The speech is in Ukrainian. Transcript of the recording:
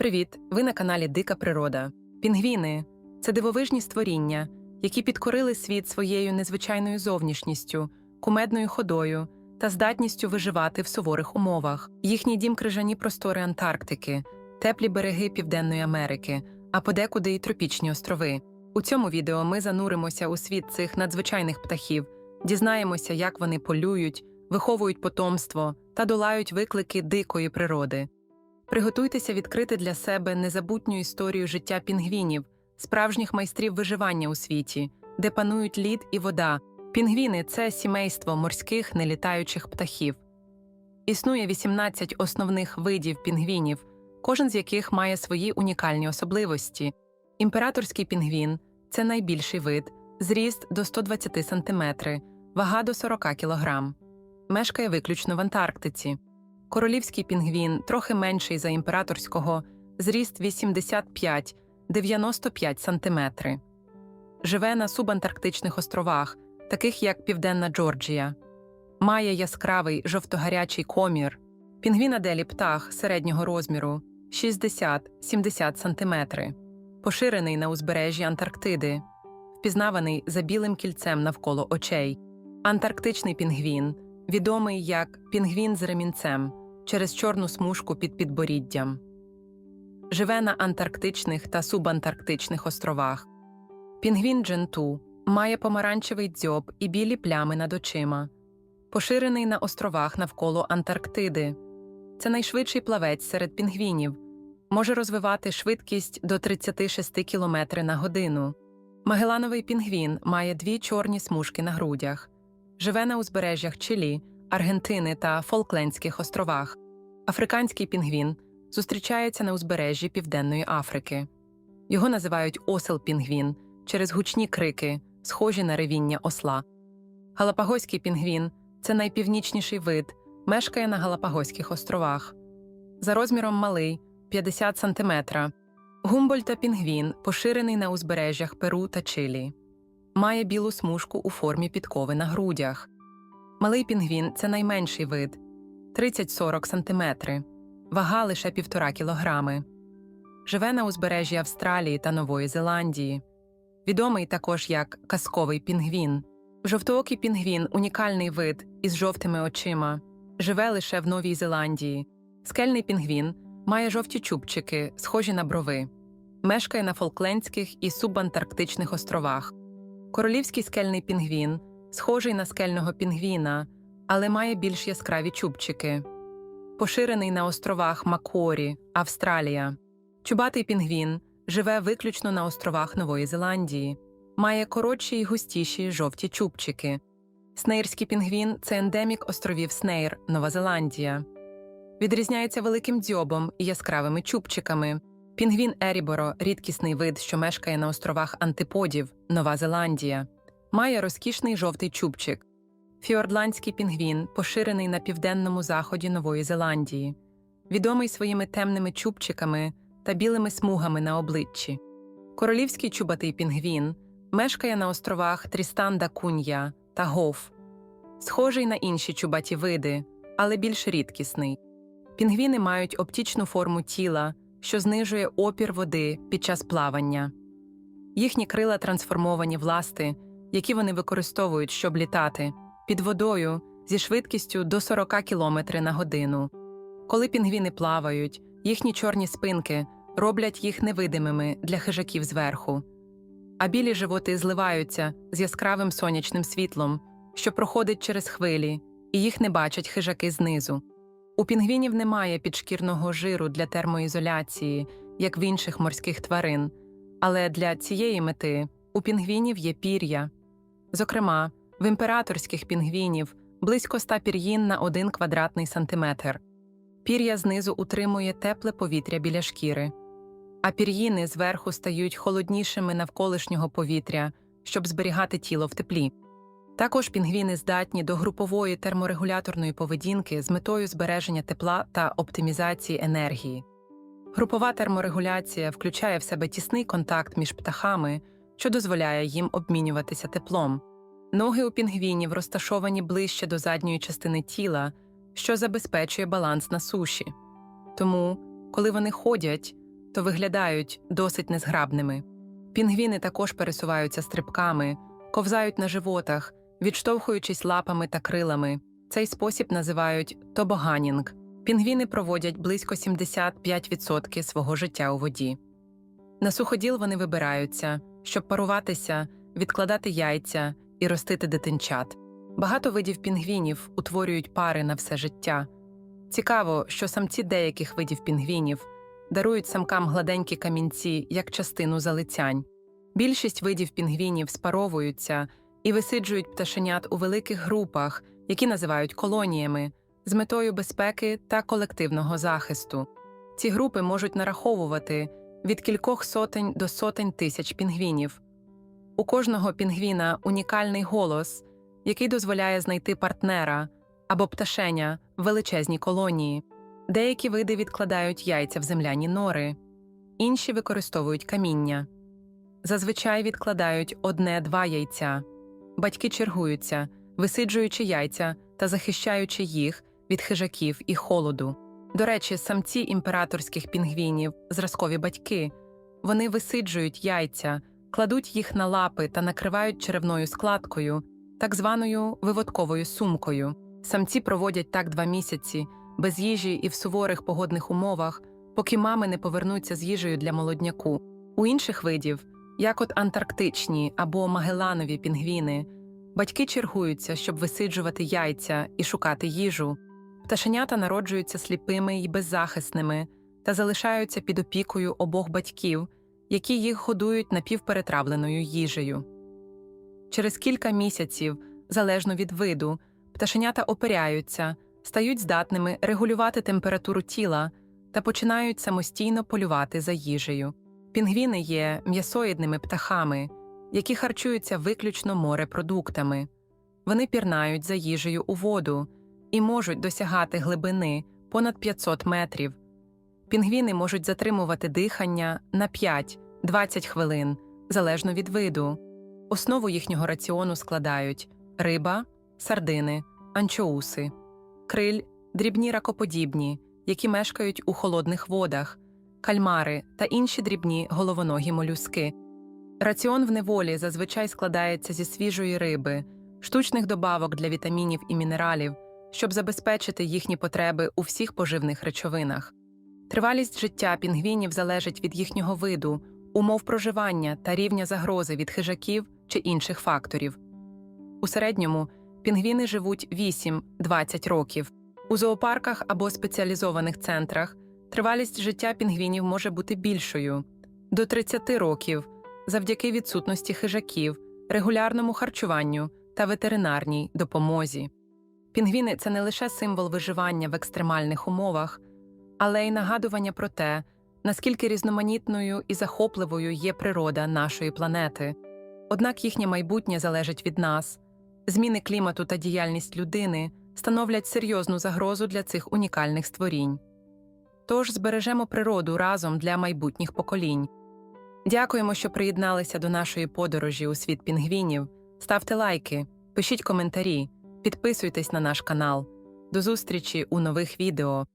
Привіт! Ви на каналі Дика Природа. Пінгвіни це дивовижні створіння, які підкорили світ своєю незвичайною зовнішністю, кумедною ходою та здатністю виживати в суворих умовах. Їхній дім крижані простори Антарктики, теплі береги Південної Америки, а подекуди й тропічні острови. У цьому відео ми зануримося у світ цих надзвичайних птахів, дізнаємося, як вони полюють, виховують потомство та долають виклики дикої природи. Приготуйтеся відкрити для себе незабутню історію життя пінгвінів, справжніх майстрів виживання у світі, де панують лід і вода. Пінгвіни це сімейство морських нелітаючих птахів. Існує 18 основних видів пінгвінів, кожен з яких має свої унікальні особливості. Імператорський пінгвін це найбільший вид, зріст до 120 см, вага до 40 кг. Мешкає виключно в Антарктиці. Королівський пінгвін трохи менший за імператорського, зріст 85-95 см. Живе на субантарктичних островах, таких як Південна Джорджія. Має яскравий жовтогарячий комір. Пінгвін Аделі птах середнього розміру 60-70 см. Поширений на узбережжі Антарктиди, впізнаваний за білим кільцем навколо очей. Антарктичний пінгвін відомий як пінгвін з ремінцем через чорну смужку під підборіддям. Живе на антарктичних та субантарктичних островах. Пінгвін Дженту має помаранчевий дзьоб і білі плями над очима, поширений на островах навколо Антарктиди. Це найшвидший плавець серед пінгвінів, може розвивати швидкість до 36 км на годину. Магелановий пінгвін має дві чорні смужки на грудях, живе на узбережжях Чилі, Аргентини та Фолклендських островах. Африканський пінгвін зустрічається на узбережжі Південної Африки. Його називають осел-пінгвін через гучні крики, схожі на ревіння осла. Галапагоський пінгвін це найпівнічніший вид, мешкає на Галапагоських островах. За розміром малий 50 см. Гумбольта пінгвін поширений на узбережжях Перу та Чилі. Має білу смужку у формі підкови на грудях. Малий пінгвін це найменший вид 30-40 см, вага лише 1,5 кілограми. Живе на узбережжі Австралії та Нової Зеландії. Відомий також як казковий пінгвін. Жовтоокий пінгвін унікальний вид із жовтими очима. Живе лише в Новій Зеландії. Скельний пінгвін має жовті чубчики, схожі на брови. Мешкає на Фолклендських і субантарктичних островах. Королівський скельний пінгвін схожий на скельного пінгвіна, але має більш яскраві чубчики. Поширений на островах Макорі, Австралія. Чубатий пінгвін живе виключно на островах Нової Зеландії, має коротші й густіші жовті чубчики. Снейрський пінгвін це ендемік островів Снейр, Нова Зеландія. Відрізняється великим дзьобом і яскравими чубчиками. Пінгвін Еріборо рідкісний вид, що мешкає на островах Антиподів, Нова Зеландія. Має розкішний жовтий чубчик. Фіордландський пінгвін поширений на південному заході Нової Зеландії, відомий своїми темними чубчиками та білими смугами на обличчі. Королівський чубатий пінгвін мешкає на островах Трістан да Кунья та Гоф, схожий на інші чубаті види, але більш рідкісний. Пінгвіни мають оптічну форму тіла, що знижує опір води під час плавання. Їхні крила трансформовані в ласти, які вони використовують, щоб літати, під водою зі швидкістю до 40 км на годину. Коли пінгвіни плавають, їхні чорні спинки роблять їх невидимими для хижаків зверху, а білі животи зливаються з яскравим сонячним світлом, що проходить через хвилі, і їх не бачать хижаки знизу. У пінгвінів немає підшкірного жиру для термоізоляції, як в інших морських тварин, але для цієї мети у пінгвінів є пір'я. Зокрема, в імператорських пінгвінів близько 100 пір'їн на 1 квадратний сантиметр. Пір'я знизу утримує тепле повітря біля шкіри, а пір'їни зверху стають холоднішими навколишнього повітря, щоб зберігати тіло в теплі. Також пінгвіни здатні до групової терморегуляторної поведінки з метою збереження тепла та оптимізації енергії. Групова терморегуляція включає в себе тісний контакт між птахами, що дозволяє їм обмінюватися теплом. Ноги у пінгвінів розташовані ближче до задньої частини тіла, що забезпечує баланс на суші. Тому, коли вони ходять, то виглядають досить незграбними. Пінгвіни також пересуваються стрибками, ковзають на животах, відштовхуючись лапами та крилами. Цей спосіб називають тобоганінг. Пінгвіни проводять близько 75% свого життя у воді. На суходіл вони вибираються, щоб паруватися, відкладати яйця і ростити дитинчат. Багато видів пінгвінів утворюють пари на все життя. Цікаво, що самці деяких видів пінгвінів дарують самкам гладенькі камінці як частину залицянь. Більшість видів пінгвінів спаровуються і висиджують пташенят у великих групах, які називають колоніями, з метою безпеки та колективного захисту. Ці групи можуть нараховувати від кількох сотень до сотень тисяч пінгвінів. У кожного пінгвіна унікальний голос, який дозволяє знайти партнера або пташеня в величезній колонії. Деякі види відкладають яйця в земляні нори, інші використовують каміння. Зазвичай відкладають одне-два яйця. Батьки чергуються, висиджуючи яйця та захищаючи їх від хижаків і холоду. До речі, самці імператорських пінгвінів, зразкові батьки, вони висиджують яйця, кладуть їх на лапи та накривають черевною складкою, так званою виводковою сумкою. Самці проводять так два місяці без їжі і в суворих погодних умовах, поки мами не повернуться з їжею для молодняку. У інших видів, як от антарктичні або магеланові пінгвіни, батьки чергуються, щоб висиджувати яйця і шукати їжу. Пташенята народжуються сліпими і беззахисними та залишаються під опікою обох батьків, які їх годують напівперетравленою їжею. Через кілька місяців, залежно від виду, пташенята опиряються, стають здатними регулювати температуру тіла та починають самостійно полювати за їжею. Пінгвіни є м'ясоїдними птахами, які харчуються виключно морепродуктами. Вони пірнають за їжею у воду і можуть досягати глибини понад 500 метрів. Пінгвіни можуть затримувати дихання на 5-20 хвилин, залежно від виду. Основу їхнього раціону складають риба, сардини, анчоуси, криль, дрібні ракоподібні, які мешкають у холодних водах, кальмари та інші дрібні головоногі молюски. Раціон в неволі зазвичай складається зі свіжої риби, штучних добавок для вітамінів і мінералів, щоб забезпечити їхні потреби у всіх поживних речовинах. Тривалість життя пінгвінів залежить від їхнього виду, умов проживання та рівня загрози від хижаків чи інших факторів. У середньому пінгвіни живуть 8-20 років. У зоопарках або спеціалізованих центрах тривалість життя пінгвінів може бути більшою до 30 років завдяки відсутності хижаків, регулярному харчуванню та ветеринарній допомозі. Пінгвіни це не лише символ виживання в екстремальних умовах, але й нагадування про те, наскільки різноманітною і захопливою є природа нашої планети. Однак їхнє майбутнє залежить від нас. Зміни клімату та діяльність людини становлять серйозну загрозу для цих унікальних створінь. Тож збережемо природу разом для майбутніх поколінь. Дякуємо, що приєдналися до нашої подорожі у світ пінгвінів. Ставте лайки, пишіть коментарі, підписуйтесь на наш канал. До зустрічі у нових відео.